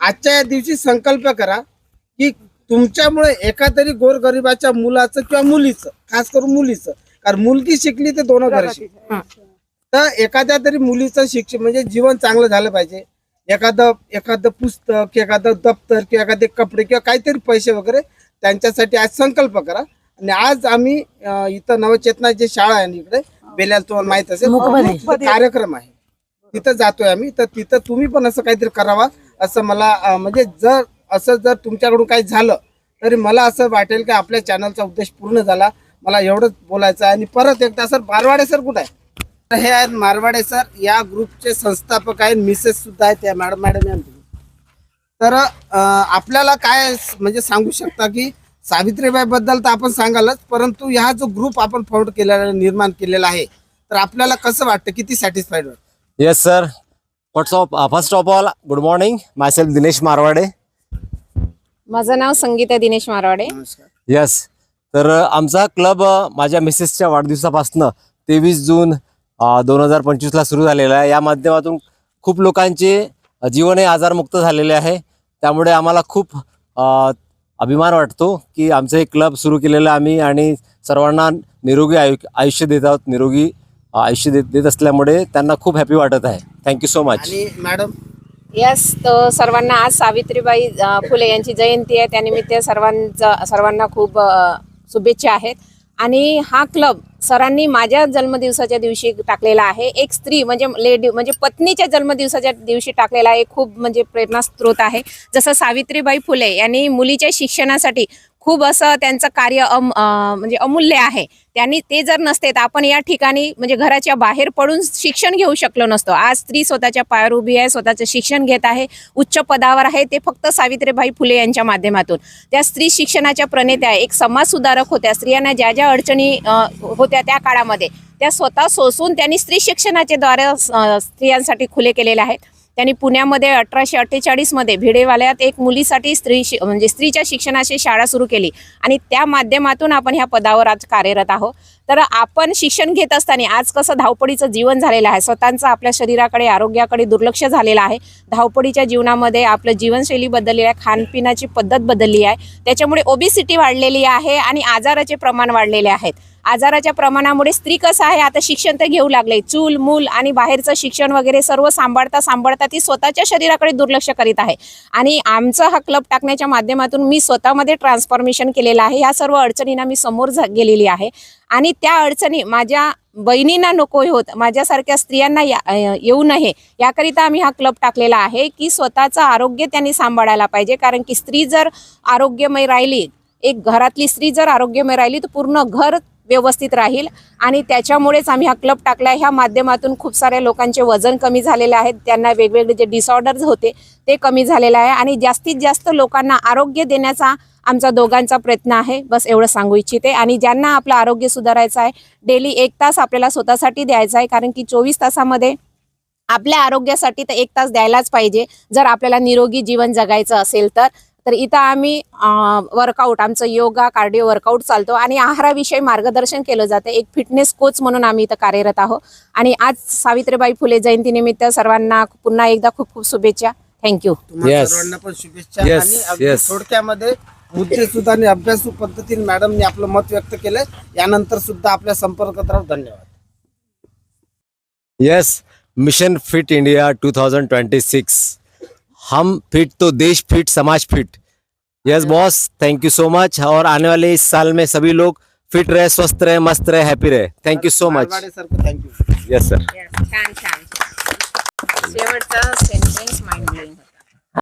आजच्या या दिवशी संकल्प करा की तुमच्यामुळे एका तरी गोरगरिबाच्या मुलाचं किंवा मुलीचं खास करून मुलीचं कारण मुलगी शिकली ते दोन घर तर एखाद्या तरी मुलीचं शिक्षण म्हणजे जीवन चांगलं झालं पाहिजे. एखादं एखादं पुस्तक एखादं दप्तर किंवा एखादे कपडे किंवा काहीतरी पैसे वगैरे त्यांच्यासाठी आज संकल्प करा. आणि आज आम्ही इथं नवचेतना जे शाळा आहे इकडे बेल्याला तुम्हाला माहीत असेल. कार्यक्रम आहे. तिथं जातोय आम्ही. तर तिथं तुम्ही पण असं काहीतरी करावा. असं मला म्हणजे जर असं जर तुमच्याकडून काही झालं तरी मला असं वाटेल की आपल्या चॅनलचा उद्देश पूर्ण झाला. मला एवढंच बोलायचं आहे. आणि परत एकदा सर मारवाडे सर कुठे आहे? तर हे आहेत मारवाडे सर. या ग्रुपचे संस्थापक आहेत मिसेस सुद्धा आहेत त्या मॅडम मॅडम तर आपल्याला काय म्हणजे सांगू शकता की सावित्रीबाई बद्दल तर आपण सांगालच परंतु हा जो ग्रुप आपण फाउंड केलेला निर्माण केलेला आहे तर आपल्याला कसं वाटतं किती सॅटिस्फाईड वाटतं yes sir first of first of all good morning myself Dinesh Marwade माझं नाव संगीता दिनेश मारवाडे. येस तर अ, आमचा क्लब अ, माझ्या मिसेसच्या वाढदिवसापासनं तेवीस जून दोन हजार पंचवीसला सुरू झालेला आहे. या माध्यमातून खूप लोकांचे जीवन हे आजारमुक्त झालेले आहे. त्यामुळे आम्हाला खूप अभिमान वाटतो की आमचं एक क्लब सुरू केलेलं आम्ही आणि सर्वांना निरोगी आयु आयुष्य देत आहोत. निरोगी आयुष्य देत देत असल्यामुळे त्यांना खूप हॅपी वाटत आहे. थँक्यू सो मच आणि मॅडम यस तर सर्वांना आज सावित्रीबाई फुले यांची जयंती आहे. त्यानिमित्त सर्वांचा सर्वांना खूप शुभेच्छा आहेत. आणि हा क्लब सरांनी माझ्या जन्मदिवसाच्या दिवशी टाकलेला आहे. एक स्त्री म्हणजे लेडी म्हणजे पत्नीच्या जन्मदिवसाच्या दिवशी टाकलेला एक खूप म्हणजे प्रेरणास्त्रोत आहे. जसं सावित्रीबाई फुले यांनी मुलीच्या शिक्षणासाठी खूप असं त्यांचं कार्य अम म्हणजे अमूल्य आहे. त्यांनी ते जर नसते तर आपण या ठिकाणी म्हणजे घराच्या बाहेर पडून शिक्षण घेऊ शकलो नसतो. आज स्त्री स्वतःच्या पायावर उभी आहे स्वतःचं शिक्षण घेत आहे उच्च पदावर आहे ते फक्त सावित्रीबाई फुले यांच्या माध्यमातून. त्या स्त्री शिक्षणाच्या प्रणेत्या एक समाजसुधारक होत्या. स्त्रियांना ज्या ज्या अडचणी होत्या त्या काळामध्ये त्या स्वतः सोसून त्यांनी स्त्री शिक्षणाचे द्वारे स्त्रियांसाठी खुले केलेले आहेत. त्यांनी पुण्यामध्ये अठराशे अठ्ठेचाळीसमध्ये भिडेवाल्यात एक मुलीसाठी स्त्री शि म्हणजे स्त्रीच्या शिक्षणाची शाळा सुरू केली. आणि त्या माध्यमातून आपण ह्या पदावर आज कार्यरत आहोत. तर आपण शिक्षण घेत असताना आज कसं धावपळीचं जीवन झालेलं आहे? स्वतःचं आपल्या शरीराकडे आरोग्याकडे दुर्लक्ष झालेलं आहे. धावपळीच्या जीवनामध्ये आपलं जीवनशैली बदललेली आहे. खानपिनाची पद्धत बदलली आहे. त्याच्यामुळे ओबिसिटी वाढलेली आहे आणि आजाराचे प्रमाण वाढलेले आहेत. आजाराच्या प्रमाणामुळे स्त्री कसं आहे आता शिक्षण तर घेऊ लागले. चूल मूल आणि बाहेरचं शिक्षण वगैरे सर्व सांभाळता सांभाळता ती स्वतःच्या शरीराकडे दुर्लक्ष करीत आहे. आणि आमचा हा क्लब टाकण्याच्या माध्यमातून मी स्वतःमध्ये ट्रान्सफॉर्मेशन केलेलं आहे. ह्या सर्व अडचणींना मी समोर झा- गेलेली आहे. आणि त्या अडचणी माझ्या बहिणींना नको होत माझ्यासारख्या स्त्रियांना या- येऊ नये याकरिता आम्ही हा क्लब टाकलेला आहे की स्वतःचं आरोग्य त्यांनी सांभाळायला पाहिजे. कारण की स्त्री जर आरोग्यमय राहिली एक घरातली स्त्री जर आरोग्यमय राहिली तर पूर्ण घर व्यवस्थित राहील. आणि त्याच्यामुळेच आम्ही हा क्लब टाकला ह्या माध्यमातून खूप साऱ्या लोकांचे वजन कमी झालेले आहेत त्यांना वेगवेगळे जे डिसऑर्डर्स होते ते कमी झालेलं आहे. आणि जास्तीत जास्त लोकांना आरोग्य देण्याचा आमचा दोघांचा प्रयत्न आहे. बस एवढं सांगू इच्छिते. आणि ज्यांना आपलं आरोग्य सुधारायचं आहे डेली एक तास आपल्याला स्वतःसाठी द्यायचा आहे. कारण की चोवीस तासामध्ये आपल्या आरोग्यासाठी तर एक तास द्यायलाच पाहिजे. जर आपल्याला निरोगी जीवन जगायचं असेल तर. तर इथं आम्ही वर्कआउट आमचं योगा कार्डिओ वर्कआउट चालतो आणि आहाराविषयी मार्गदर्शन केलं जातं. एक फिटनेस कोच म्हणून आम्ही इथं कार्यरत आहोत. आणि आज सावित्रीबाई फुले जयंतीनिमित्त सर्वांना पुन्हा एकदा खूप खूप शुभेच्छा. थँक्यू. सर्वांना पण शुभेच्छा आणि. थोडक्यामध्ये मुद्दे सुद्धा आणि अभ्यासू पद्धतीने मॅडमने आपलं मत व्यक्त केलंय. यानंतर सुद्धा आपल्या संपर्कात राहू. धन्यवाद. यस मिशन फिट इंडिया 2026 हम फिट तो देश फिट समाज fit yes boss thank you so much और आने वाले इस साल में सभी लोग फिट रहे स्वस्थ रहे मस्त रहे हैप्पी रहे. Thank you so much sir you yes sir शेवटचा सेंटेन्स माइंड